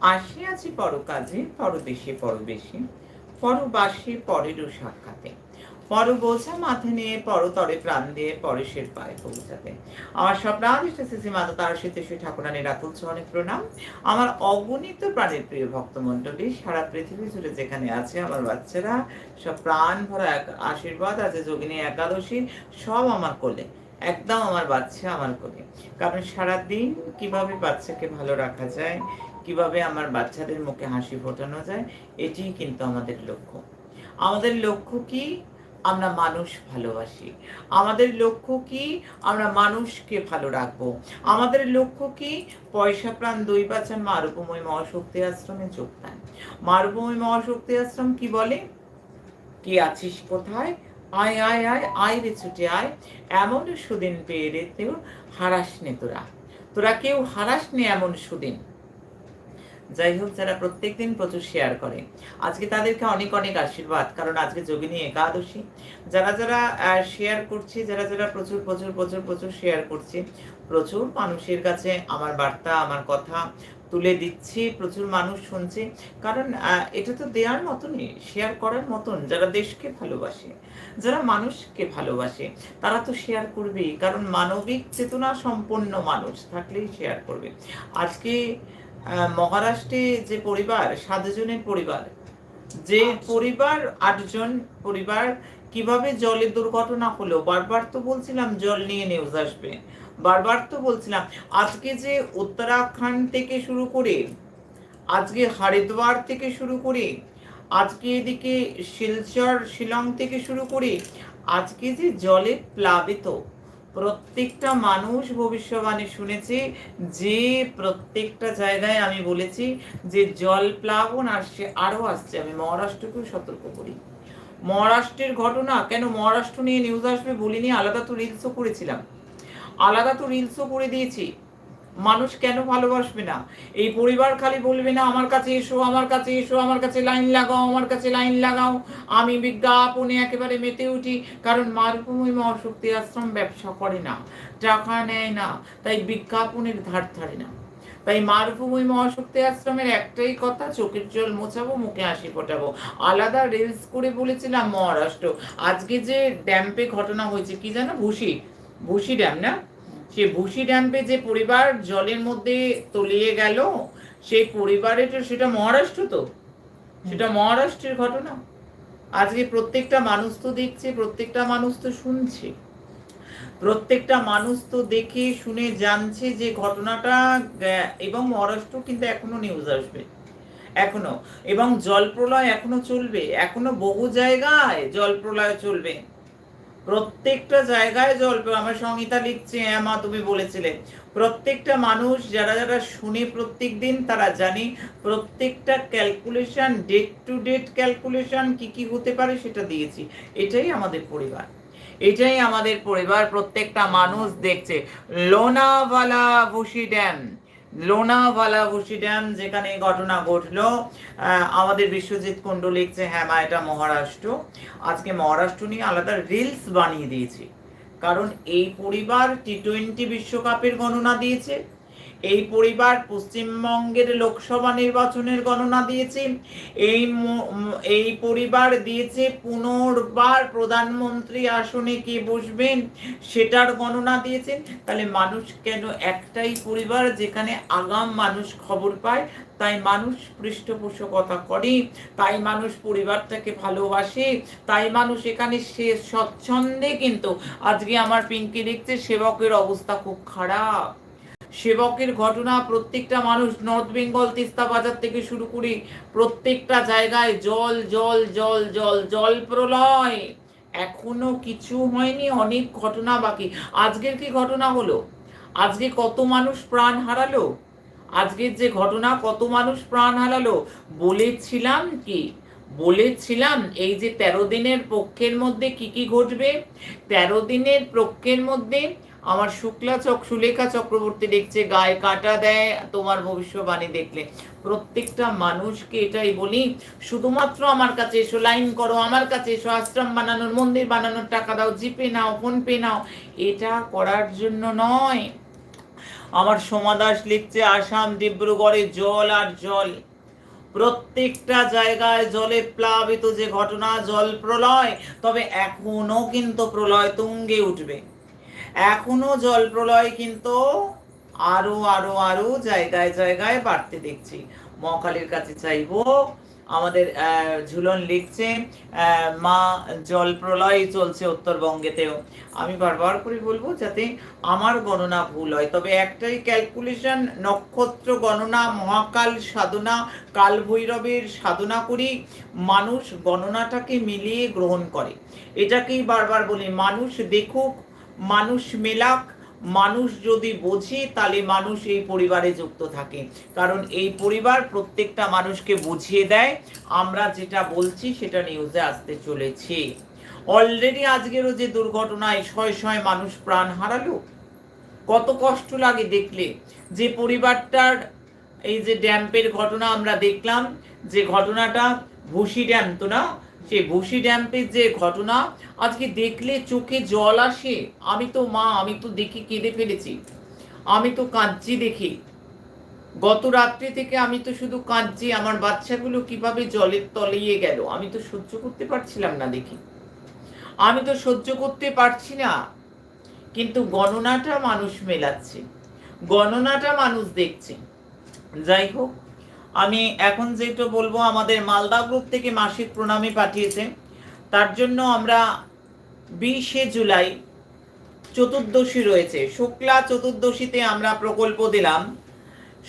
আসিয়াছি পরকাজে, পরদেশে পরবেশে, পরবাসে পরেরও সাক্ষাতে। পর বোঝা মাথা নিয়ে পরতরে প্রাণ দিয়ে পরেশের পায়ে পৌঁছাতে। আমার স্বপ্নাদিষ্ট শ্রী মাতা তার সাথে শ্রী ঠাকুরানীর অনেক প্রণাম। আমার অগণিত প্রাণের প্রিয় ভক্তমণ্ডলী, সারা পৃথিবী জুড়ে যেখানে আছে আমার বাচ্চারা, সব প্রাণ ভরা এক- আশীর্বাদ আছে যোগিনী একাদশী, সব আমার কোলে, একদম আমার বাচ্চা আমার কোলে। কারণ সারাদিন কীভাবে বাচ্চাকে ভালো রাখা যায় কীভাবে আমার বাচ্চাদের মুখে হাসি ফোটানো যায় এটি কিন্তু আমাদের লক্ষ্য। আমাদের লক্ষ্য কি? আমরা মানুষ ভালোবাসি। আমাদের লক্ষ্য কি? আমরা মানুষকে ভালো রাখব। আমাদের লক্ষ্য কি? পয়সা, প্রাণ, দুই বাচ্চার মারুপময় মহাশক্তি আশ্রমে যোগদান। মারুপময় মহাশক্তি আশ্রম কি বলে? কি আছিস কোথায়? আয় আয় আয় আয় রে ছুটে আয়। এমন সুদিন পেয়ে রে তেও হারাস নে তোরা। তোরা কেউ হারাস নে এমন সুদিন। যাই হোক, যারা প্রত্যেক দিন প্রচুর শেয়ার করে। আজকে তাদেরকে অনেক অনেক আশীর্বাদ, কারণ আজকে যোগিনী একাদশী। যারা যারা শেয়ার করছে, যারা যারা প্রচুর প্রচুর প্রচুর প্রচুর শেয়ার করছে, প্রচুর মানুষের কাছে আমার বার্তা, আমার কথা তুলে দিচ্ছি, প্রচুর মানুষ শুনছে। কারণ এটা তো দেওয়ার মতনই শেয়ার করার মতন, যারা দেশকে ভালোবাসে, যারা মানুষকে ভালোবাসে, তারা তো শেয়ার করবেই। কারণ মানবিক চেতনা সম্পন্ন মানুষ থাকলেই শেয়ার করবে। আজকে মহারাষ্ট্রে যে পরিবার সাতজনের পরিবার, যে পরিবার আটজন পরিবার, কীভাবে জলের দুর্ঘটনা হলো? বারবার তো বলছিলাম জল নিয়ে নিউজ আসবে। বারবার তো বলছিলাম, আজকে যে উত্তরাখণ্ড থেকে শুরু করে, আজকে হরিদ্বার থেকে শুরু করে, আজকে এদিকে শিলচর, শিলং থেকে শুরু করে, আজকে যে জলে প্লাবিত প্রত্যেকটা মানুষ ভবিষ্যবাণী শুনেছি, যে প্রত্যেকটা জায়গায় আমি বলেছি যে জল প্লাবন আসছে আরও আসছে, আমি মহারাষ্ট্রকেও সতর্ক করি। মহারাষ্ট্রের ঘটনা, কেন মহারাষ্ট্র নিয়ে নিউজ আসবে বলিনি, আলাদা তো রিলসও করেছিলাম। আলাদা তো রিলসও করে দিয়েছি। মানুষ কেন ভালোবাসবে না? এই পরিবার খালি বলবে না, আমার কাছে এসো, আমার কাছে এসো, আমার কাছে লাইন লাগাও, আমার কাছে লাইন লাগাও। আমি বিজ্ঞাপনে একেবারে মেতে উঠি, কারণ মারভূমি মহাশক্তি আশ্রম ব্যবসা করে না, টাকা নেয় না, তাই বিজ্ঞাপনের ধার ধারে না। তাই মারভূমি মহাশক্তি আশ্রমের একটাই কথা, চোখের জল মোছাবো, মুখে হাসি ফোটাবো। আলাদা রিলস করে বলেছিলাম মহারাষ্ট্র। আজকে যে ড্যাম্পে ঘটনা হয়েছে, কি জানো? ভুসি ভুসি ড্যাম না? সে ভুসি ড্যাম্পে যে পরিবার জলের মধ্যে তলিয়ে গেল, সেই পরিবারের তো সেটা মহারাষ্ট্র তো? সেটা মহারাষ্ট্রের ঘটনা? আজকে প্রত্যেকটা মানুষ তো দেখছে, প্রত্যেকটা মানুষ তো শুনছে। প্রত্যেকটা মানুষ তো দেখে শুনে জানছে যে ঘটনাটা এবং মহারাষ্ট্র কিন্তু এখনও নিউজ আসবে। এখনও। এবং জল প্রলয় এখনও চলবে। এখনও বহু জায়গায় জল প্রলয় চলবে। প্রত্যেকটা জায়গায় জল প্রলয়। আমার সংহিতা লিখছে হ্যাঁ মা, তুমি বলেছিলে। প্রত্যেকটা মানুষ যারা যারা শুনে প্রত্যেক দিন তারা জানে প্রত্যেকটা calculation date to date calculation কি কি হতে পারে সেটা দিয়েছি। এটাই আমাদের পরিবার। এটাই আমাদের পরিবার। প্রত্যেকটা মানুষ দেখছে। লোনাভালা ভুসি ড্যাম। লোনাভালা ভুসি ড্যাম যেখানে ঘটনা ঘটলো আমাদের বিশ্বজিৎ কুণ্ডু লিখছে হ্যাঁ মা, এটা মহারাষ্ট্র। আজকে মহারাষ্ট্র নিয়ে আলাদা রিলস বানিয়ে দিয়েছি। কারণ এই পরিবার টি টোয়েন্টি বিশ্বকাপের গণনা দিয়েছে। এই পরিবার পশ্চিমবঙ্গের লোকসভা নির্বাচনের গণনা দিয়েছে। এই এই পরিবার দিয়েছে পুনর্বার প্রধানমন্ত্রী আসনে কে বসবেন সেটার গণনা দিয়েছেন তাহলে মানুষ কেন একটাই পরিবার যেখানে আগাম মানুষ খবর পায়, তাই মানুষ পৃষ্ঠপোষকতা করে, তাই মানুষ পরিবারটাকে ভালোবাসে, তাই মানুষ এখানে সে স্বচ্ছন্দে কিন্তু আজকে আমার পিঙ্কি দেখছে সেবকের অবস্থা খুব খারাপ। সেবকের ঘটনা, প্রত্যেকটা মানুষ নর্থ বেঙ্গল তিস্তা বাজার থেকে শুরু করে প্রত্যেকটা জায়গায় জল জল জল জল জল প্রলয়। এখনও কিছু হয়নি, অনেক ঘটনা বাকি। আজকের কি ঘটনা হলো? আজকে কত মানুষ প্রাণ হারালো? আজকের যে ঘটনা, কত মানুষ প্রাণ হারালো? বলেছিলাম কি? বলেছিলাম এই যে তেরো দিনের পক্ষের মধ্যে কি কি ঘটবে? তেরো দিনের পক্ষের মধ্যে আমার শুক্লা চক সুলেখা চক্রবর্তী দেখছে, গায়ে কাটা দেয়, তোমার ভবিষ্যবাণী দেখলে। প্রত্যেকটা মানুষকে এটাই বলি, শুধুমাত্র আমার কাছে এসো, লাইন করো, আমার কাছে এসো, আশ্রম বানানোর, মন্দির বানানোর টাকা দাও, জিপে নাও ফোন পে নাও। এটা করার জন্য নয়। আমার সমাদাস লিখছে, আসাম, ডিব্রুগড়ে জল আর জল। প্রত্যেকটা জায়গায় জলে প্লাবিত যে ঘটনা, জল প্রলয়, তবে এখনও কিন্তু প্রলয় তুঙ্গে উঠবে। এখনও জল প্রলয় কিন্তু আরও আরও আরও জায়গায় জায়গায় বাড়তে দেখছি। মকালের কাছে চাইব, আমাদের ঝুলন লিখছে মা, জল প্রলয় চলছে উত্তরবঙ্গেতেও আমি বারবার করে বলব যাতে আমার গণনা ভুল হয়। তবে একটাই ক্যালকুলেশন নক্ষত্র গণনা, মহাকাল সাধনা কাল ভৈরবের সাধনা করি, মানুষ গণনাটাকে মিলিয়ে গ্রহণ করে। এটাকেই বারবার বলি, মানুষ দেখুক মানুষ মেলাক, মানুষ যদি বোঝে, তাহলে মানুষ এই পরিবারে যুক্ত থাকে। কারণ এই পরিবার প্রত্যেকটা মানুষকে বুঝিয়ে দেয়। আমরা যেটা বলছি, সেটা নিউজে আসতে চলেছে। অলরেডি আজকেরও যে দুর্ঘটনায় শয় শয় মানুষ প্রাণ হারালো। কত কষ্ট লাগে দেখলে। যে পরিবারটার এই যে ড্যাম্পের ঘটনা আমরা দেখলাম, যে ঘটনাটা ভুসি ড্যাম তো না সেই ভুসি ড্যাম্পের যে ঘটনা, আজকে দেখলে চোখে জল আসে। আমি তো মা, আমি তো দেখি কেঁদে ফেলেছি। আমি তো কাঁদছি দেখি। গত রাত্রি থেকে আমি তো শুধু কাঁদছি, আমার বাচ্চাগুলো কীভাবে জলের তলিয়ে গেল? আমি তো সহ্য করতে পারছিলাম না দেখি। আমি তো সহ্য করতে পারছি না। কিন্তু গণনাটা মানুষ মেলাচ্ছে। গণনাটা মানুষ দেখছে। যাই হোক আমি এখন যেটা বলব, আমাদের মালদা গ্রুপ থেকে মাসিক প্রণামী পাঠিয়েছে। তার জন্য আমরা বিশে জুলাই চতুর্দশী রয়েছে। শুক্লা চতুর্দশীতে আমরা প্রকল্প দিলাম।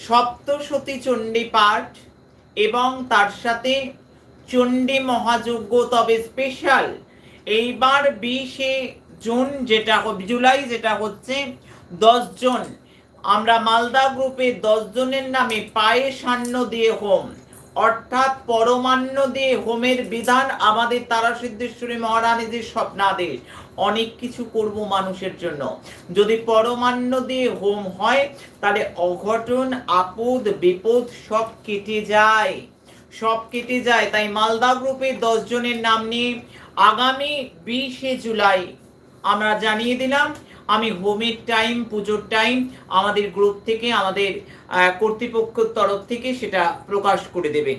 সপ্তশতী চণ্ডী পাঠ এবং তার সাথে চণ্ডী মহাযজ্ঞ, তবে স্পেশাল এইবার বিশে জুন যেটা, জুলাই যেটা হচ্ছে দশ জন। আমরা মালদা গ্রুপে দশ জনের নামে পায়ে সান্ন দিয়ে হোম। অর্থাৎ পরমান্ন দিয়ে হোমের বিধান আমাদের তারা সিদ্ধেশ্বরী মহারানীদের স্বপ্নাদেশ, অনেক কিছু করব মানুষের জন্য। যদি পরমান্ন দিয়ে হোম হয়, তাহলে অঘটন, আপদ, বিপদ সব কেটে যায়। সব কেটে যায়। তাই মালদা গ্রুপে দশ জনের নাম নিয়ে আগামী বিশে জুলাই আমরা জানিয়ে দিলাম আমি হোমের টাইম পুজোর টাইম আমাদের গ্রুপ থেকে আমাদের কর্তৃপক্ষের তরফ থেকে সেটা প্রকাশ করে দেবে।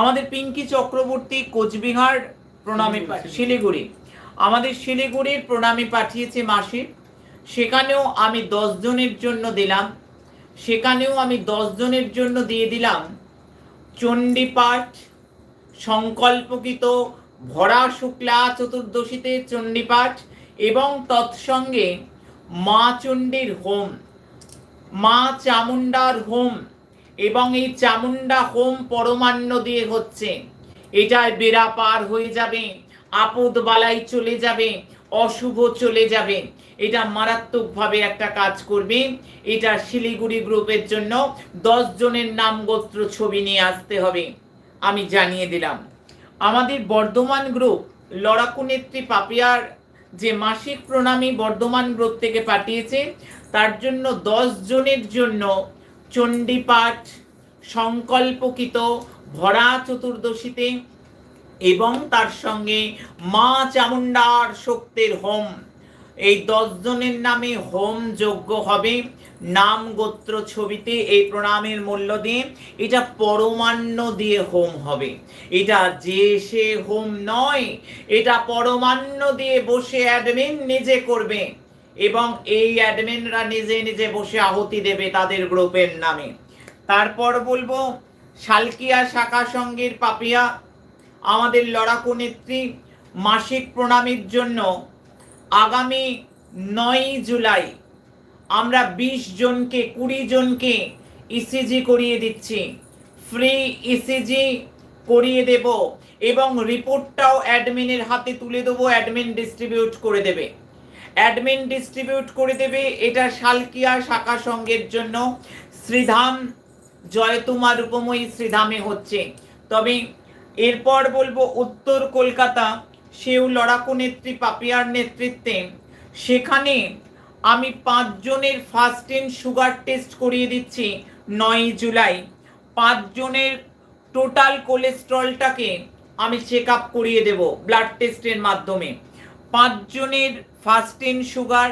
আমাদের পিঙ্কি চক্রবর্তী কোচবিহার প্রণামে শিলিগুড়ি। আমাদের শিলিগুড়ির প্রণামে পাঠিয়েছে মাসে। সেখানেও আমি দশ জনের জন্য দিলাম। সেখানেও আমি দশ জনের জন্য দিয়ে দিলাম চণ্ডীপাঠ সংকল্পকৃত ভরা শুক্লা চতুর্দশীতে চণ্ডীপাঠ এবং তৎসঙ্গে মা চণ্ডীর হোম, মা চামুন্ডার হোম এবং এই চামুন্ডা হোম পরমান্ন দিয়ে হচ্ছে। এটায় বেড়া পার হয়ে যাবে, আপদ বালাই চলে যাবে, অশুভ চলে যাবে। এটা মারাত্মকভাবে একটা কাজ করবে। এটা শিলিগুড়ি গ্রুপের জন্য দশ জনের নাম গোত্র ছবি নিয়ে আসতে হবে, আমি জানিয়ে দিলাম। আমাদের বর্ধমান গ্রুপ লড়াকু নেত্রী পাপিয়ার যে মাসিক প্রণামী বর্ধমান গ্রুপ থেকে পাঠিয়েছে, তার জন্য দশ জনের জন্য চণ্ডীপাঠ সংকল্পকৃত ভরা চতুর্দশীতে এবং তার সঙ্গে মা চামুণ্ডার শক্তির হোম। এই দশ জনের নামে হোম যজ্ঞ হবে। নাম গোত্র ছবিতে এই প্রণামের মূল্য দিয়ে এটা পরমান্ন দিয়ে হোম হবে। এটা যে সে হোম নয়, এটা পরমান্ন দিয়ে বসে অ্যাডমিন নিজে করবে এবং এই অ্যাডমিনরা নিজে নিজে বসে আহুতি দেবে তাদের গ্রুপের নামে। তারপর বলব, শালকিয়া শাখা সঙ্গীর পাপিয়া, আমাদের লড়াকু নেত্রী, মাসিক প্রণামীর জন্য আগামী নয় জুলাই আমরা বিশ জনকে, কুড়ি জনকে ইসিজি করিয়ে দিচ্ছি। ফ্রি ইসিজি করিয়ে দেব এবং রিপোর্টটাও অ্যাডমিনের হাতে তুলে দেবো অ্যাডমিন ডিস্ট্রিবিউট করে দেবে। অ্যাডমিন ডিস্ট্রিবিউট করে দেবে, এটা শালকিয়া শাখা সঙ্গের জন্য। শ্রীধাম, জয়তুমা রূপময়ী শ্রীধামে হচ্ছে। তবে এরপর বলব, উত্তর কলকাতা সেও লড়াকু নেত্রী, পাপিয়ার নেতৃত্বে। সেখানে আমি পাঁচজনের ফার্স্ট ইন সুগার টেস্ট করিয়ে দিচ্ছি নয় জুলাই। পাঁচজনের টোটাল কোলেস্ট্রলটাকে আমি চেক আপ করিয়ে দেব ব্লাড টেস্টের মাধ্যমে। পাঁচজনের ফার্স্ট ইন সুগার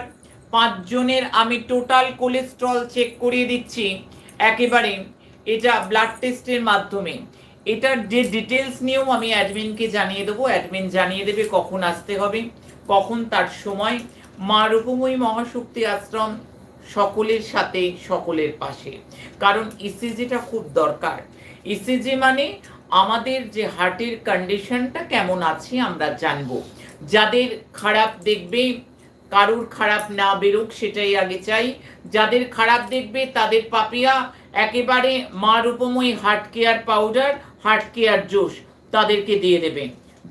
পাঁচজনের আমি টোটাল কোলেস্ট্রল চেক করিয়ে দিচ্ছি। একেবারে এটা ব্লাড টেস্টের মাধ্যমে। এটার যে ডিটেলস নিয়েও আমি অ্যাডমিনকে জানিয়ে দেবো। অ্যাডমিন জানিয়ে দেবে কখন আসতে হবে, কখন তার সময়। মা রূপময়ী মহাশক্তি আশ্রম সকলের সাথে, সকলের পাশে। কারণ ইসিজিটা খুব দরকার। ইসিজি মানে আমাদের যে হার্টের কন্ডিশনটা কেমন আছে আমরা জানব। যাদের খারাপ দেখবে, কারুর খারাপ না বেরোক সেটাই আগে চাই। যাদের খারাপ দেখবে, তাদের পাপিয়া, একেবারে মা Rupamoyi heart care powder heart care juice তাদেরকে দিয়ে দেবে,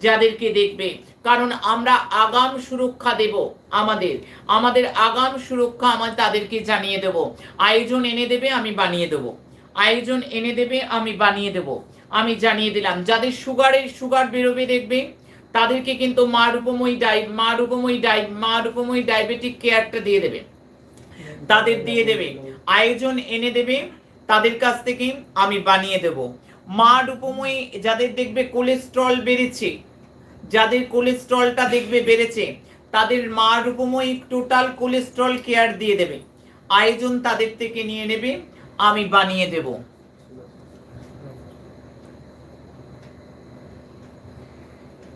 যাদেরকে দেখবে। কারণ আমরা আগাম সুরক্ষা দেব আমাদের আমাদের আগাম সুরক্ষা আমার তাদেরকে জানিয়ে দেব। আয়োজন এনে দেবে, আমি বানিয়ে দেব। আয়োজন এনে দেবে, আমি বানিয়ে দেব। আমি জানিয়ে দিলাম, যাদের সুগারের, সুগার বেরোবে দেখবে, তাদেরকে কিন্তু মা রূপময়ী ডাই মা রূপময়ী ডাই মা রূপময়ী ডায়াবেটিক কেয়ারটা দিয়ে দেবে। তাদের দিয়ে দেবে। আয়োজন এনে দেবে, তাদের কাছ থেকে আমি বানিয়ে দেব। মা রূপময়ী যাদের দেখবে কোলেস্ট্রল বেড়েছে, যাদের কোলেস্ট্রলটা দেখবে বেড়েছে, তাদের মা রূপময়ী টোটাল কোলেস্ট্রল কেয়ার দিয়ে দেবে। আয়োজন তাদের থেকে নিয়ে নেবে, আমি বানিয়ে দেব।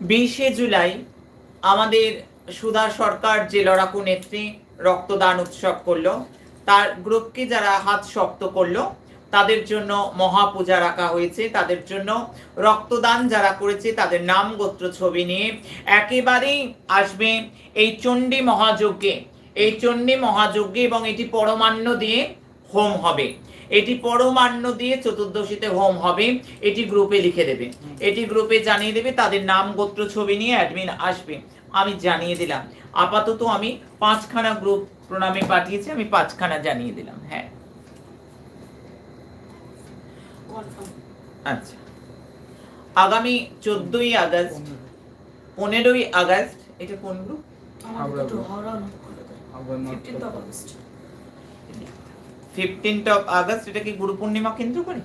বিশে জুলাই আমাদের সুধা সরকার যে লড়াকু নেত্রী রক্তদান উৎসব করল, তার গ্রুপকে যারা হাত শক্ত করল তাদের জন্য মহাপূজা রাখা হয়েছে, তাদের জন্য রক্তদান যারা করেছে, তাদের নাম গোত্র ছবি নিয়ে একেবারেই আসবে এই চণ্ডী মহাযজ্ঞে। এই চণ্ডী মহাযজ্ঞে এবং এটি পরমান্ন দিয়ে হোম হবে। এটি পরমান্ন দিয়ে চতুর্দশীতে হোম হবে, এটি গ্রুপে লিখে দেবে। এটি গ্রুপে জানিয়ে দেবে, তাদের নাম গোত্র ছবি নিয়ে অ্যাডমিন আসবে। আমি জানিয়ে দিলাম। আপাতত আমি পাঁচখানা গ্রুপ প্রণামে পাঠিয়েছি, আমি পাঁচখানা জানিয়ে দিলাম। হ্যাঁ। আচ্ছা। আগামী চোদ্দই আগস্ট পনেরোই আগস্ট এটা কোন গ্রুপ ফিফটিন্থ অফ আগস্ট এটা কি গুরু পূর্ণিমা কেন্দ্র করে?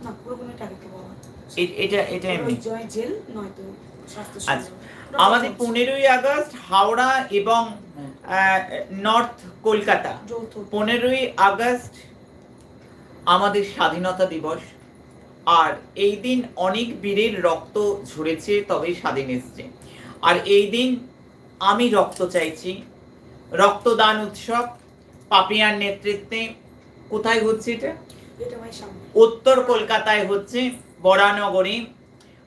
এটা এটা এমনি। জয় জেল নয়তো স্বাস্থ্য আচ্ছা। আমাদের পনেরোই আগস্ট হাওড়া এবং নর্থ কলকাতা। পনেরোই আগস্ট আমাদের স্বাধীনতা দিবস। আর এই দিন অনেক বীরের রক্ত ঝরেছে, তবে স্বাধীন এসছে। আর এই দিন আমি রক্ত চাইছি। রক্তদান উৎসব পাপিয়ার নেতৃত্বে কোথায় হচ্ছে এটা? উত্তর কলকাতায় হচ্ছে বরানগরে।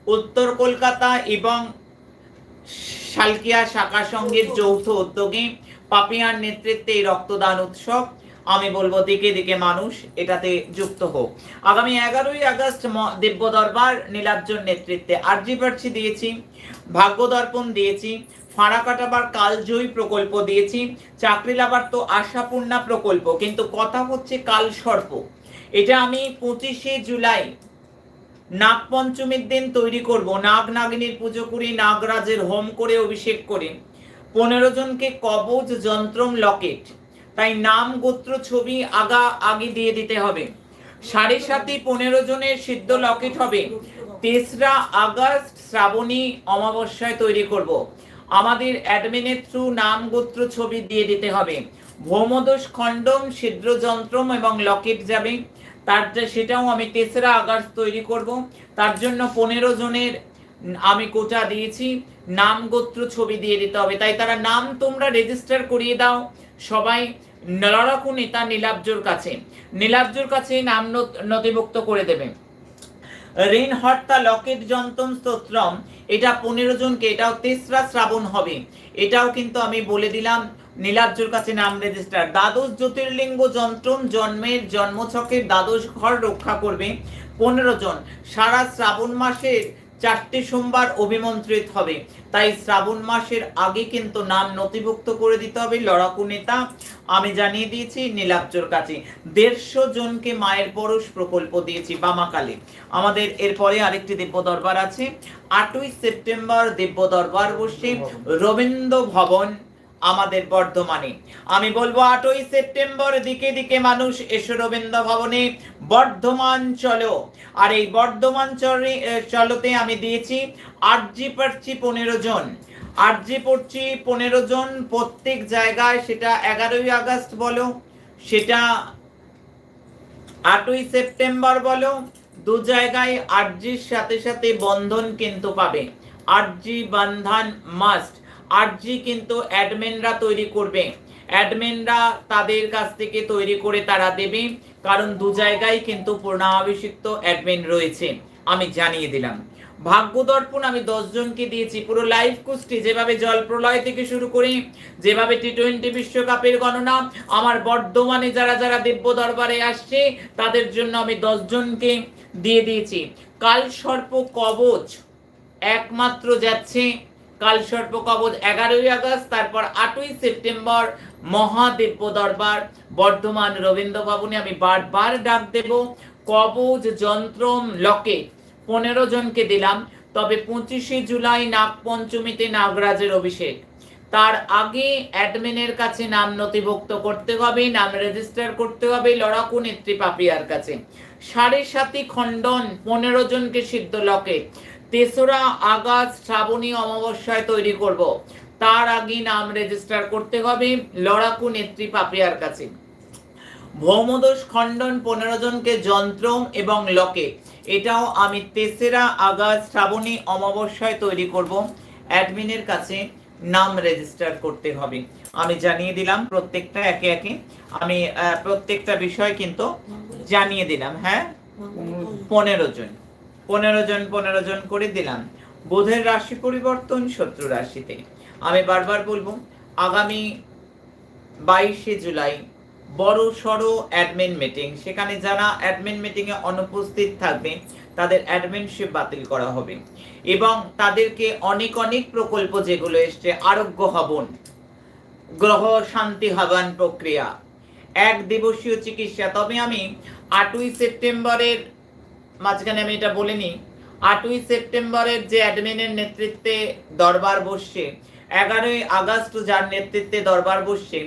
উত্তর কলকাতা এবং শালকিয়া শাখা সংঘের যৌথ উদ্যোগে পাপিয়ার নেতৃত্বে এই রক্তদান উৎসব আমি বলব দিকে দিকে মানুষ এটাতে যুক্ত হোক। আগামী এগারোই আগস্ট দিব্য দরবার নীলাব্জর নেতৃত্বে আরজি প্রার্থী দিয়েছি, ভাগ্য দর্পণ দিয়েছি, ফাঁড়া কাটাবার কালজয়ী প্রকল্প দিয়েছি, চাকরি লাভার তো আশাপূর্ণা প্রকল্প, কিন্তু কথা হচ্ছে কাল সর্প। এটা আমি পঁচিশে জুলাই নাগ পঞ্চমীর দিন তৈরি করব। নাগ নাগিনীর পুজো করি, নাগরাজের হোম করে অভিষেক করে। পনেরো জনকে কবচ যন্ত্রম লকেট। তাই নাম, গোত্র, ছবি আগা, আগে দিয়ে দিতে হবে। সাড়ে সাতই পনেরো জনের সিদ্ধ লকেট হবে। তেসরা আগস্ট শ্রাবণী অমাবস্যায় তৈরি করব। আমাদের অ্যাডমিনের থ্রু নাম, গোত্র, ছবি দিয়ে দিতে হবে। ভৌমদোষ, খণ্ডম ছিদ্র যন্ত্রম এবং লকেট যাবে। তার সেটাও আমি তেসরা আগস্ট তৈরি করব। তার জন্য পনেরো জনের আমি কোটা দিয়েছি। নাম, গোত্র, ছবি দিয়ে দিতে হবে। তাই তারা নাম তোমরা রেজিস্টার করিয়ে দাও। সবাই লড়াকু নেতা নীলাব্জোর কাছে। নীলাব্জোর কাছে নাম নথিভুক্ত করে দেবে। ঋণ হর্তা লকেট যন্ত্রম স্তোত্রম, এটা পনেরো জনকে, এটাও তেসরা শ্রাবণ হবে। এটাও কিন্তু আমি বলে দিলাম, নীলাব্জুর কাছে নাম রেজিস্টার দ্বাদশ জ্যোতির্লিঙ্গ যন্ত্রম জন্মের জন্মছকের দ্বাদশ ঘর রক্ষা করবে পনেরো জন। সারা শ্রাবণ মাসের চারটে সোমবার অভিমন্ত্রিত হবে। তাই শ্রাবণ মাসের আগে কিন্তু নাম নথিভুক্ত করে দিতে হবে লড়াকু নেতা। আমি জানিয়ে দিয়েছি নীলাব্জর কাছে, দেড়শো জনকে মায়ের পরশ প্রকল্প দিয়েছি বামাকালে। আমাদের এরপরে আরেকটি দিব্য দরবার আছে, আটই সেপ্টেম্বর দিব্য দরবার বসছে রবীন্দ্র ভবন আমাদের বর্ধমানে। আমি বলব আটই সেপ্টেম্বর দিকে দিকে মানুষ এসো রবীন্দ্র ভবনে, বর্ধমান চলো। আর এই বর্ধমান চলে চলোতে আমি দিয়েছি আরজি পারছি পনেরো জন। আরজি পড়ছি পনেরো জন, প্রত্যেক জায়গায় সেটা এগারোই আগস্ট বলো, সেটা আটই সেপ্টেম্বর বলো, দু জায়গায় আরজির সাথে সাথে বন্ধন কিন্তু পাবে। আরজি বন্ধন মাস্ট। আরজি কিন্তু অ্যাডমিনরা তৈরি করবে। অ্যাডমিনরা তাদের কাছ থেকে তৈরি করে তারা দেবে, কারণ দু জায়গায় কিন্তু পূর্ণাভিষিক্ত অ্যাডমিন রয়েছে, আমি জানিয়ে দিলাম। ভাগ্য দর্পণ, আমি দশ জনকে দিয়েছি, পুরো লাইভ কুস্তি, যেভাবে জল প্রলয় থেকে শুরু করে, যেভাবে টি টোয়েন্টি বিশ্বকাপের গণনা, আমার বর্ধমানে যারা যারা দিব্য দরবারে আসছে, তাদের জন্য আমি দশ জনকে দিয়ে দিয়েছি। কাল সর্প কবচ একমাত্র যাচ্ছে কাল সর্প কবচ এগারোই আগস্ট, তারপর আটই সেপ্টেম্বর মহাদিব্য দরবার। বর্ধমান রবীন্দ্র ভবনে আমি বারবার ডাক দেব কবচ যন্ত্রম লকে। পনেরো জনকে দিলাম, তবে পঁচিশে জুলাই নাগ পঞ্চমীতে নাগরাজের অভিষেক। তার আগে অ্যাডমিনের কাছে নাম নথিভুক্ত করতে হবে, নাম রেজিস্টার করতে হবে লড়াকু নেত্রী পাপিয়ার কাছে। সাড়ে সাতি খণ্ডন পনেরো জনকে সিদ্ধ লকে। তেসরা আগস্ট শ্রাবণী অমাবস্যায় তৈরি করব। তার আগে নাম রেজিস্টার করতে হবে লড়াকু নেত্রী পাপিয়ার কাছে। ভৌমদোষ খণ্ডন পনেরো জনকে যন্ত্র এবং লকে। এটাও আমি তেসরা আগস্ট শ্রাবণী অমাবস্যায় তৈরি করব। অ্যাডমিনের কাছে নাম রেজিস্টার করতে হবে। আমি জানিয়ে দিলাম প্রত্যেকটা একে একে। আমি প্রত্যেকটা বিষয় কিন্তু জানিয়ে দিলাম হ্যাঁ? পনেরো জন। পনেরো জন পনেরো জন করে দিলাম। বোধের রাশি পরিবর্তন শত্রু রাশিতে। আমি বারবার বলব, আগামী বাইশে জুলাই বড় সড়ো অ্যাডমিন মিটিং সেখানে যারা অ্যাডমিন মিটিংয়ে অনুপস্থিত থাকবে, তাদের অ্যাডমিনশিপ বাতিল করা হবে। এবং তাদেরকে অনেক অনেক প্রকল্প যেগুলো এসছে, আরোগ্য হবন, গ্রহ শান্তি হবান প্রক্রিয়া। এক দিবসীয় চিকিৎসা। তবে আমি আটই সেপ্টেম্বরের মাঝখানে আমি এটা বলিনি। আটই সেপ্টেম্বরের যে অ্যাডমিনের নেতৃত্বে দরবার বসছে, এগারোই আগস্ট যার নেতৃত্বে দরবার বসছে,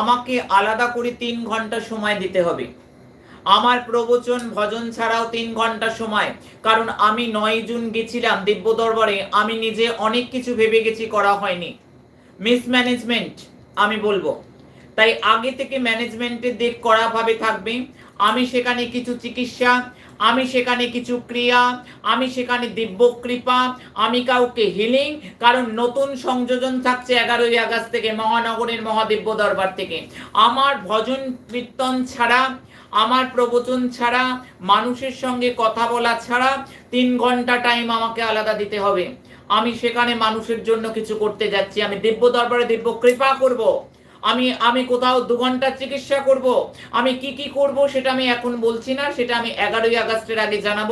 আমাকে আলাদা করে তিন ঘণ্টা সময় দিতে হবে। আমার প্রবচন ভজন ছাড়াও তিন ঘণ্টা সময়, কারণ আমি নয় জুন গেছিলাম দিব্য দরবারে, আমি নিজে অনেক কিছু ভেবে গেছি করা হয়নি। মিসম্যানেজমেন্ট, আমি বলব। তাই আগে থেকে ম্যানেজমেন্টের দিক কড়াভাবে থাকবে, আমি সেখানে কিছু চিকিৎসা আমি সেখানে কিছু ক্রিয়া, আমি সেখানে দিব্য কৃপা, আমি কাউকে হিলিং কারণ নতুন সংযোজন থাকছে এগারোই আগস্ট থেকে মহানগরের মহাদিব্য দরবার থেকে। আমার ভজন কীর্তন ছাড়া, আমার প্রবচন ছাড়া, মানুষের সঙ্গে কথা বলা ছাড়া তিন ঘণ্টা টাইম আমাকে আলাদা দিতে হবে। আমি সেখানে মানুষের জন্য কিছু করতে যাচ্ছি। আমি দিব্য দরবারে দিব্য কৃপা করব। আমি আমি কোথাও দু ঘণ্টা চিকিৎসা করব, আমি কি কি করব সেটা আমি এখন বলছি না, সেটা আমি এগারোই আগস্টের আগে জানাব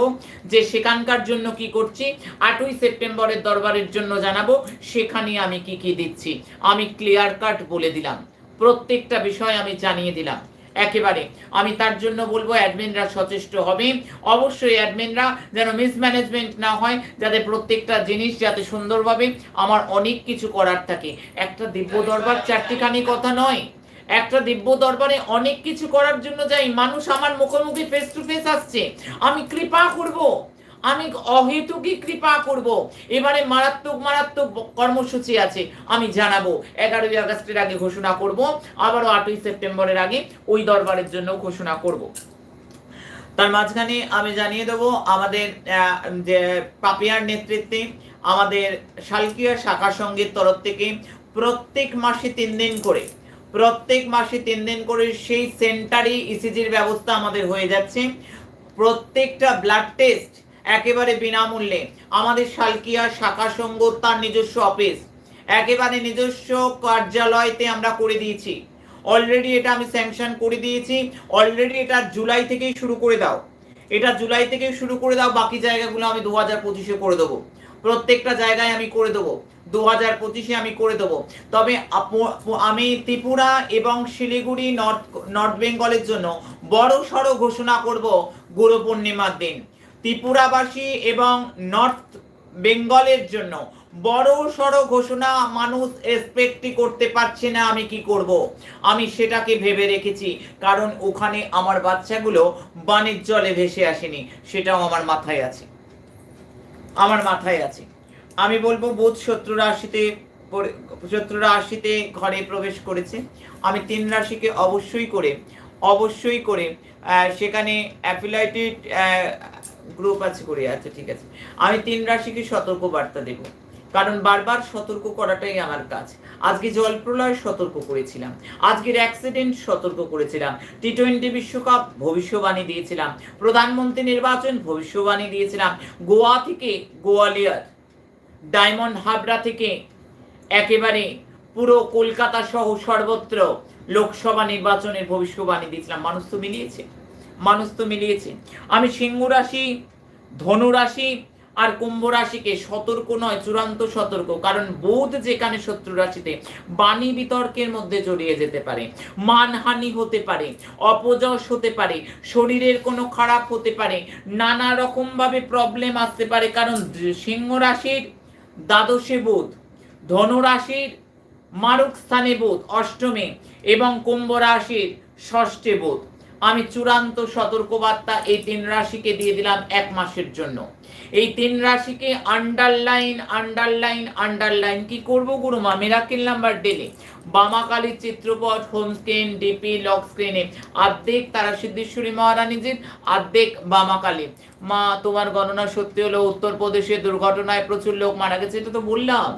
যে সেখানকার জন্য কি করছি, আটই সেপ্টেম্বরের দরবারের জন্য জানাব, সেখানে আমি কি কি দিচ্ছি, আমি ক্লিয়ার কাট বলে দিলাম, প্রত্যেকটা বিষয় আমি জানিয়ে দিলাম। একেবারে। আমি তার জন্য বলব অ্যাডমিনরা সচেষ্ট হবে। অবশ্যই অ্যাডমিনরা যেন মিসম্যানেজমেন্ট না হয়, যাতে প্রত্যেকটা জিনিস যাতে সুন্দরভাবে আমার অনেক কিছু করার থাকে। একটা দিব্য দরবার চারটিখানি কথা নয়। একটা দিব্য দরবারে অনেক কিছু করার জন্য যাই মানুষ আমার মুখোমুখি ফেস টু ফেস আসছে। আমি কৃপা করব। আমি অহেতুকি কৃপা করব। এবারে মারাত্মক মারাত্মক কর্মসূচি আছে, আমি জানাব। এগারোই আগস্টের আগে ঘোষণা করব, আবারও আটই সেপ্টেম্বরের আগে ওই দরবারের জন্য ঘোষণা করব। তার মাঝখানে আমি জানিয়ে দেবো, আমাদের যে পাপিয়ার নেতৃত্বে আমাদের শালকিয়া শাখা সংগীত তরফ থেকে প্রত্যেক মাসে তিন দিন করে, প্রত্যেক মাসে তিন দিন করে সেই সেন্টারে ইসিজির ব্যবস্থা আমাদের হয়ে যাচ্ছে। প্রত্যেকটা ব্লাড টেস্ট একেবারে বিনামূল্যে। আমাদের শালকিয়া শাখা সংঘ তার নিজস্ব অফিস। একেবারে নিজস্ব কার্যালয়তে আমরা করে দিয়েছি। অলরেডি এটা আমি স্যাংশন করে দিয়েছি। অলরেডি এটা জুলাই থেকেই শুরু করে দাও। এটা জুলাই থেকেই শুরু করে দাও। বাকি জায়গাগুলো আমি দু হাজার পঁচিশে করে দেবো। প্রত্যেকটা জায়গায় আমি করে দেবো। দু হাজার পঁচিশে আমি করে দেবো। তবে আমি ত্রিপুরা এবং শিলিগুড়ি, নর্থ নর্থ বেঙ্গলের জন্য বড় সড়ো ঘোষণা করব গুরু পূর্ণিমার দিন। ত্রিপুরাবাসী এবং নর্থ বেঙ্গলের জন্য বড় সড় ঘোষণা মানুষ এক্সপেক্টই করতে পারছে না আমি কি করব। আমি সেটাকে ভেবে রেখেছি, কারণ ওখানে আমার বাচ্চাগুলো বাণিজ্য জলে ভেসে আসেনি, সেটাও আমার মাথায় আছে। আমার মাথায় আছে। আমি বলব বোধ শত্রু রাশিতে পরে- শত্রু রাশিতে ঘরে প্রবেশ করেছে। আমি তিন রাশিকে অবশ্যই করে অবশ্যই করে সেখানে অ্যাফিলাইটেড গ্রুপ আছে করে আচ্ছা ঠিক আছে। আমি তিন রাশিকে সতর্ক বার্তা দেব। কারণ বারবার সতর্ক করাটাই আমার কাজ। আজকে জলপ্রলয় সতর্ক করেছিলাম। আজকের অ্যাক্সিডেন্ট সতর্ক করেছিলাম। টি টোয়েন্টি বিশ্বকাপ ভবিষ্যবাণী দিয়েছিলাম। প্রধানমন্ত্রী নির্বাচন ভবিষ্যবাণী দিয়েছিলাম। গোয়া থেকে গোয়ালিয়র, ডায়মন্ড হাবড়া থেকে একেবারে পুরো কলকাতা সহ সর্বত্র লোকসভা নির্বাচনের ভবিষ্যবাণী দিয়েছিলাম। মানুষ তো মিলিয়েছে। মানুষ তো মিলিয়েছে। আমি সিংহ রাশি, ধনু রাশি আর কুম্ভ রাশিকে সতর্ক নয়, চূড়ান্ত সতর্ক। কারণ বোধ যেখানে শত্রু রাশিতে, বাণী বিতর্কের মধ্যে জড়িয়ে যেতে পারে। মানহানি হতে পারে, অপযশ হতে পারে, শরীরের কোনো খারাপ হতে পারে, নানা রকম ভাবে প্রবলেম আসতে পারে। কারণ সিংহ রাশির দ্বাদশে বোধ ধনুরাশির মারুক স্থানে বোধ, অষ্টমে এবং কুম্ভ রাশির ষষ্ঠে বোধ। আমি চূড়ান্ত সতর্কবার্তা এই তিন রাশিকে দিয়ে দিলাম এক মাসের জন্য। এই তিন রাশিকে আন্ডারলাইন আন্ডারলাইন আন্ডারলাইন কি করব গুরুমা মিরাকেল নাম্বার ডেলে বামাকালীর চিত্রপট হোম স্ক্রিন ডিপি লক স্ক্রিনে আর্ধেক তারা সিদ্ধেশ্বরী মহারানীজির আর্ধেক বামাকালী। মা, তোমার গণনা সত্যি হলো উত্তরপ্রদেশে দুর্ঘটনায় প্রচুর লোক মারা গেছে, এটা তো বললাম।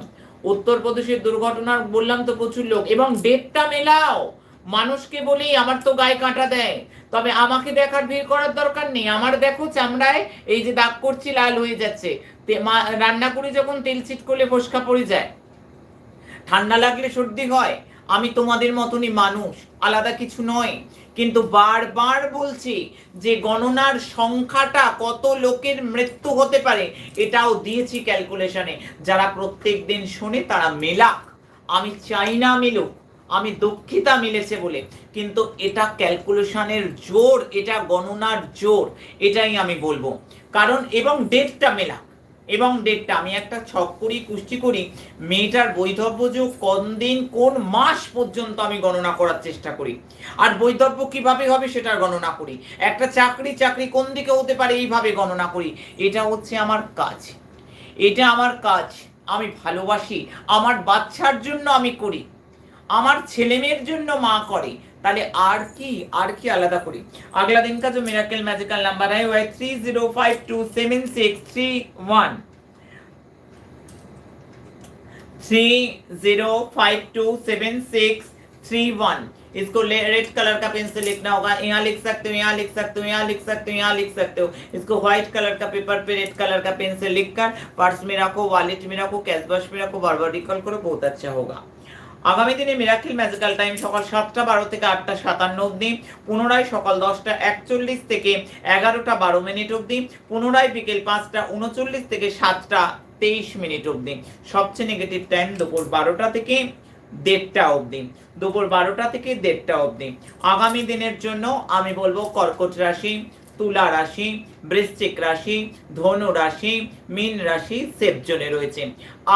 উত্তরপ্রদেশের দুর্ঘটনার বললাম তো প্রচুর লোক। এবং ডেটটা মেলাও। মানুষকে বলি আমার তো গায়ে কাঁটা দেয়। তবে আমাকে দেখার ভিড় করার দরকার নেই। আমার দেখো চামড়ায় এই যে দাগ করছি, লাল হয়ে যাচ্ছে। রান্না করি যখন তেল চিট করলে ফসকা পড়ে যায়। ঠান্ডা লাগলে সর্দি হয়। আমি তোমাদের মতনই মানুষ, আলাদা কিছু নয়। কিন্তু বারবার বলছি যে গণনার সংখ্যাটা কত লোকের মৃত্যু হতে পারে, এটাও দিয়েছি ক্যালকুলেশনে যারা প্রত্যেক দিন শোনে তারা মেলাক। আমি চাই না মিলুক আমি দুঃখিতা মিলেছে বলে। কিন্তু এটা ক্যালকুলেশনের জোর, এটা গণনার জোর, এটাই আমি বলব। কারণ এবং ডেটটা মেলা, এবং ডেটটা। আমি একটা ছক করি কুষ্টি করি, মেয়েটার বৈধব্য যোগ কোন দিন, কোন মাস পর্যন্ত আমি গণনা করার চেষ্টা করি। আর বৈধব্য কীভাবে হবে সেটার গণনা করি। একটা চাকরি চাকরি কোন দিকে হতে পারে এইভাবে গণনা করি। এটা হচ্ছে আমার কাজ। এটা আমার কাজ। আমি ভালোবাসি। আমার বাচ্চার জন্য আমি করি। আমার ছেলে মেয়ের জন্য মা করে তাহলে আর কি আর কি আলাদা করি अगला दिन का जो मिराकल मैजिकल नंबर है वो है three zero five two seven six three one three zero five two seven six three one इसको रेड कलर का पेन से लिखना होगा यहाँ लिख सकते हो यहाँ लिख सकते हो यहाँ लिख सकते हो यहाँ लिख सकते हो इसको व्हाइट कलर का पेपर पे रेड कलर का पेन से लिख कर पर्स में रखो वॉलेट में रखो कैश बॉक्स में रखो बार बार रिकॉल करो बहुत अच्छा होगा আগামী দিনে মিরাকিল ম্যাজিক্যাল টাইম সকাল সাতটা বারো থেকে আটটা সাতান্ন অবধি, পুনরায় সকাল দশটা একচল্লিশ থেকে এগারোটা বারো মিনিট অবধি, পুনরায় বিকেল পাঁচটা উনচল্লিশ থেকে সাতটা তেইশ মিনিট অবধি। সবচেয়ে নেগেটিভ টাইম দুপুর বারোটা থেকে দেড়টা অবধি। দুপুর বারোটা থেকে দেড়টা অবধি। আগামী দিনের জন্য আমি বলব কর্কট রাশি। তুলা রাশি, বৃশ্চিক রাশি, ধনু রাশি, মীন রাশি সেফ জোনে রয়েছে।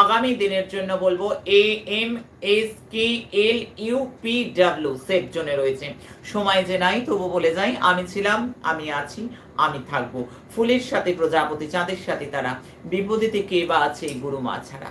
আগামী দিনের জন্য বলব A M S K L U P W safe জোনে রয়েছে। সময় যে নাই, তবু বলে যাই, আমি ছিলাম, আমি আছি, আমি থাকব। ফুলের সাথে প্রজাপতি, চাঁদের সাথে তারা। বিপদে কে বা আছে, গুরু মা ছাড়া।